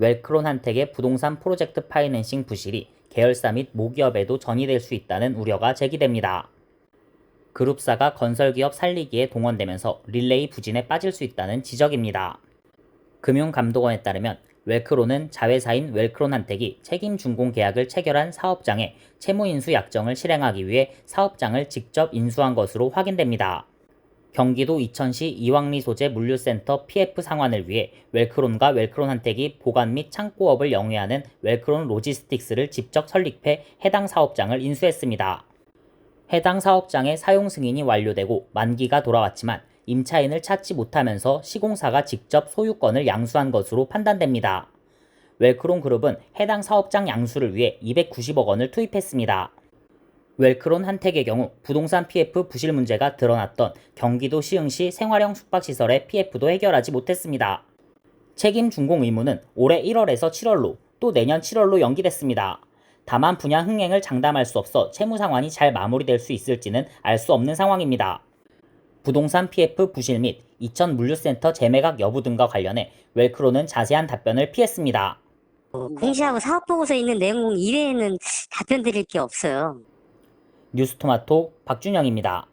웰크론 한택의 부동산 프로젝트 파이낸싱 부실이 계열사 및 모기업에도 전이될 수 있다는 우려가 제기됩니다. 그룹사가 건설기업 살리기에 동원되면서 릴레이 부진에 빠질 수 있다는 지적입니다. 금융감독원에 따르면 웰크론은 자회사인 웰크론 한택이 책임 준공 계약을 체결한 사업장에 채무 인수 약정을 실행하기 위해 사업장을 직접 인수한 것으로 확인됩니다. 경기도 이천시 이왕리 소재 물류센터 PF 상환을 위해 웰크론과 웰크론 한택이 보관 및 창고업을 영위하는 웰크론 로지스틱스를 직접 설립해 해당 사업장을 인수했습니다. 해당 사업장의 사용 승인이 완료되고 만기가 돌아왔지만 임차인을 찾지 못하면서 시공사가 직접 소유권을 양수한 것으로 판단됩니다. 웰크론 그룹은 해당 사업장 양수를 위해 290억 원을 투입했습니다. 웰크론 한택의 경우 부동산 PF 부실 문제가 드러났던 경기도 시흥시 생활형 숙박시설의 PF도 해결하지 못했습니다. 책임 준공 의무는 올해 1월에서 7월로 또 내년 7월로 연기됐습니다. 다만 분양 흥행을 장담할 수 없어 채무 상환이 잘 마무리될 수 있을지는 알 수 없는 상황입니다. 부동산 PF 부실 및 이천 물류센터 재매각 여부 등과 관련해 웰크로는 자세한 답변을 피했습니다. 어, 공시하고 사업 보고서에 있는 내용 이외에는 답변 드릴 게 없어요. 뉴스토마토 박준영입니다.